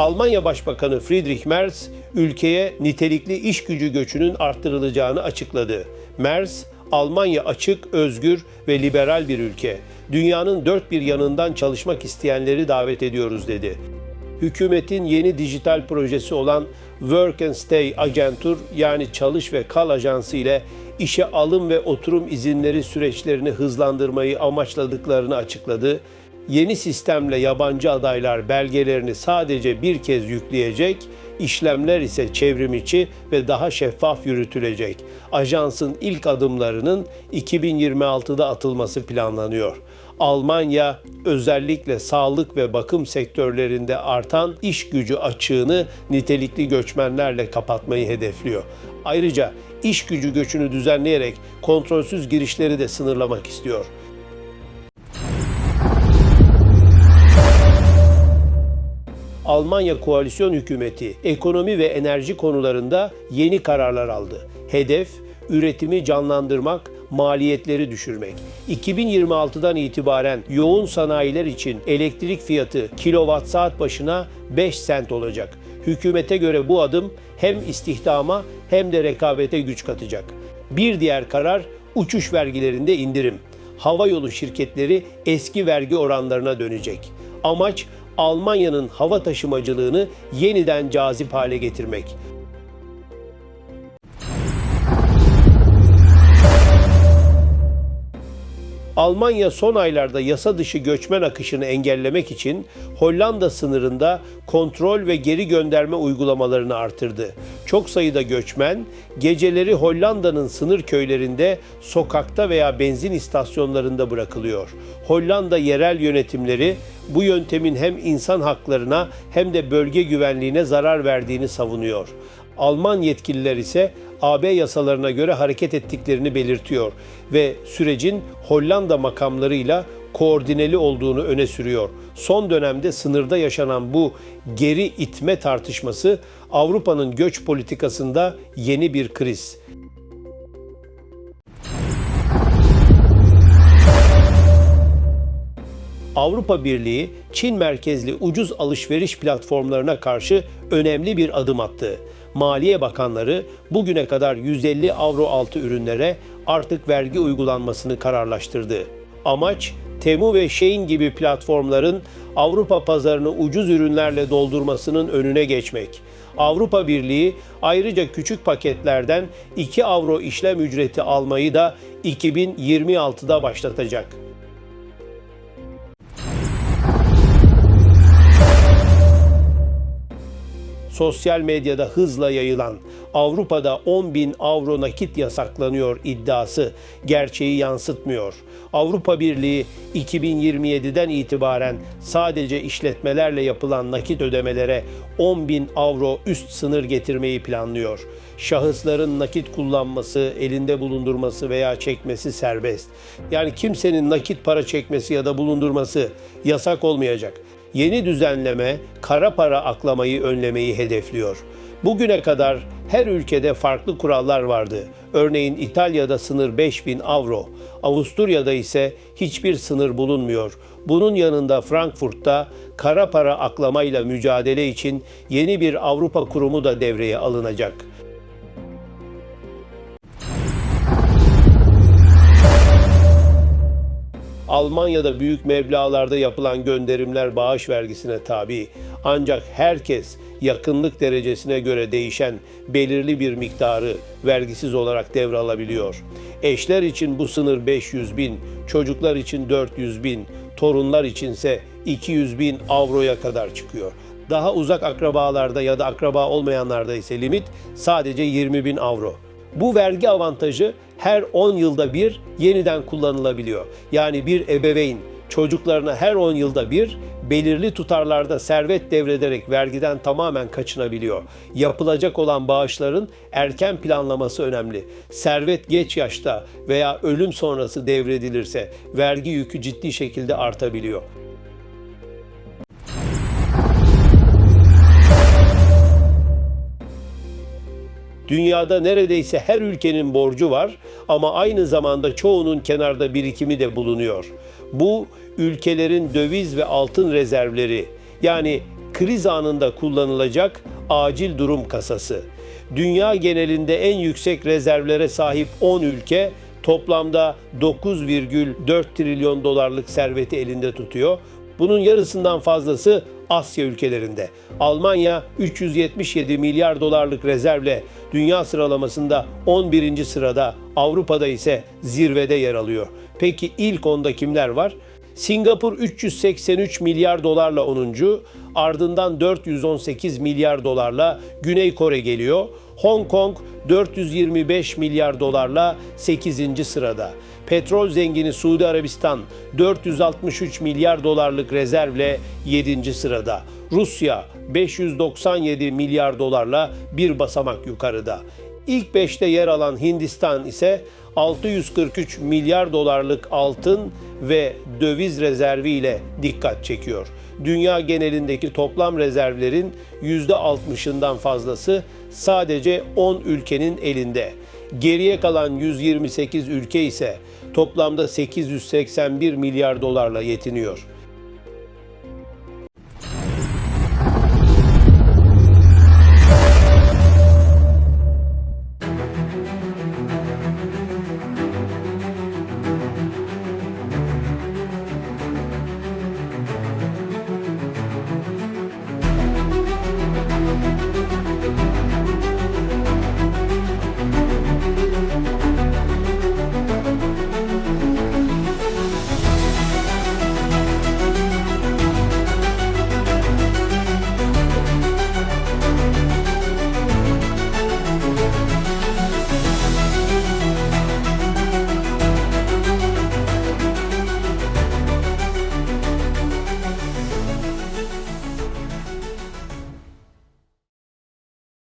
Almanya Başbakanı Friedrich Merz ülkeye nitelikli iş gücü göçünün arttırılacağını açıkladı. Merz, Almanya açık, özgür ve liberal bir ülke. Dünyanın dört bir yanından çalışmak isteyenleri davet ediyoruz dedi. Hükümetin yeni dijital projesi olan Work and Stay Agentur yani Çalış ve Kal Ajansı ile işe alım ve oturum izinleri süreçlerini hızlandırmayı amaçladıklarını açıkladı. Yeni sistemle yabancı adaylar belgelerini sadece bir kez yükleyecek, işlemler ise çevrim içi ve daha şeffaf yürütülecek. Ajansın ilk adımlarının 2026'da atılması planlanıyor. Almanya özellikle sağlık ve bakım sektörlerinde artan iş gücü açığını nitelikli göçmenlerle kapatmayı hedefliyor. Ayrıca iş gücü göçünü düzenleyerek kontrolsüz girişleri de sınırlamak istiyor. Almanya koalisyon hükümeti ekonomi ve enerji konularında yeni kararlar aldı. Hedef üretimi canlandırmak, maliyetleri düşürmek. 2026'dan itibaren yoğun sanayiler için elektrik fiyatı kilowatt saat başına 5 sent olacak. Hükümete göre bu adım hem istihdama hem de rekabete güç katacak. Bir diğer karar uçuş vergilerinde indirim. Havayolu şirketleri eski vergi oranlarına dönecek. Amaç Almanya'nın hava taşımacılığını yeniden cazip hale getirmek. Almanya son aylarda yasa dışı göçmen akışını engellemek için Hollanda sınırında kontrol ve geri gönderme uygulamalarını artırdı. Çok sayıda göçmen geceleri Hollanda'nın sınır köylerinde, sokakta veya benzin istasyonlarında bırakılıyor. Hollanda yerel yönetimleri bu yöntemin hem insan haklarına hem de bölge güvenliğine zarar verdiğini savunuyor. Alman yetkililer ise AB yasalarına göre hareket ettiklerini belirtiyor ve sürecin Hollanda makamlarıyla koordineli olduğunu öne sürüyor. Son dönemde sınırda yaşanan bu geri itme tartışması Avrupa'nın göç politikasında yeni bir kriz. Avrupa Birliği Çin merkezli ucuz alışveriş platformlarına karşı önemli bir adım attı. Maliye Bakanları bugüne kadar 150 avro altı ürünlere artık vergi uygulanmasını kararlaştırdı. Amaç Temu ve Shein gibi platformların Avrupa pazarını ucuz ürünlerle doldurmasının önüne geçmek. Avrupa Birliği ayrıca küçük paketlerden 2 avro işlem ücreti almayı da 2026'da başlatacak. Sosyal medyada hızla yayılan Avrupa'da 10 bin avro nakit yasaklanıyor iddiası gerçeği yansıtmıyor. Avrupa Birliği 2027'den itibaren sadece işletmelerle yapılan nakit ödemelere 10 bin avro üst sınır getirmeyi planlıyor. Şahısların nakit kullanması, elinde bulundurması veya çekmesi serbest. Yani kimsenin nakit para çekmesi ya da bulundurması yasak olmayacak yeni düzenleme kara para aklamayı önlemeyi hedefliyor. Bugüne kadar her ülkede farklı kurallar vardı. Örneğin İtalya'da sınır 5000 avro, Avusturya'da ise hiçbir sınır bulunmuyor. Bunun yanında Frankfurt'ta kara para aklamayla mücadele için yeni bir Avrupa kurumu da devreye alınacak. Almanya'da büyük meblağlarda yapılan gönderimler bağış vergisine tabi. Ancak herkes yakınlık derecesine göre değişen belirli bir miktarı vergisiz olarak devralabiliyor. Eşler için bu sınır 500 bin, çocuklar için 400 bin, torunlar içinse 200 bin avroya kadar çıkıyor. Daha uzak akrabalarda ya da akraba olmayanlarda ise limit sadece 20 bin avro. Bu vergi avantajı her 10 yılda bir yeniden kullanılabiliyor. Yani bir ebeveyn çocuklarına her 10 yılda bir belirli tutarlarda servet devrederek vergiden tamamen kaçınabiliyor. Yapılacak olan bağışların erken planlaması önemli. Servet geç yaşta veya ölüm sonrası devredilirse vergi yükü ciddi şekilde artabiliyor. Dünyada neredeyse her ülkenin borcu var ama aynı zamanda çoğunun kenarda birikimi de bulunuyor. Bu ülkelerin döviz ve altın rezervleri yani kriz anında kullanılacak acil durum kasası. Dünya genelinde en yüksek rezervlere sahip 10 ülke toplamda 9,4 trilyon dolarlık serveti elinde tutuyor. Bunun yarısından fazlası Asya ülkelerinde. Almanya 377 milyar dolarlık rezervle dünya sıralamasında 11. sırada, Avrupa'da ise zirvede yer alıyor. Peki ilk onda kimler var? Singapur 383 milyar dolarla 10. Ardından 418 milyar dolarla Güney Kore geliyor. Hong Kong 425 milyar dolarla 8. sırada. Petrol zengini Suudi Arabistan 463 milyar dolarlık rezervle 7. sırada. Rusya 597 milyar dolarla bir basamak yukarıda. İlk 5'te yer alan Hindistan ise 643 milyar dolarlık altın ve döviz rezervi ile dikkat çekiyor. Dünya genelindeki toplam rezervlerin %60'ından fazlası sadece 10 ülkenin elinde. Geriye kalan 128 ülke ise toplamda 881 milyar dolarla yetiniyor.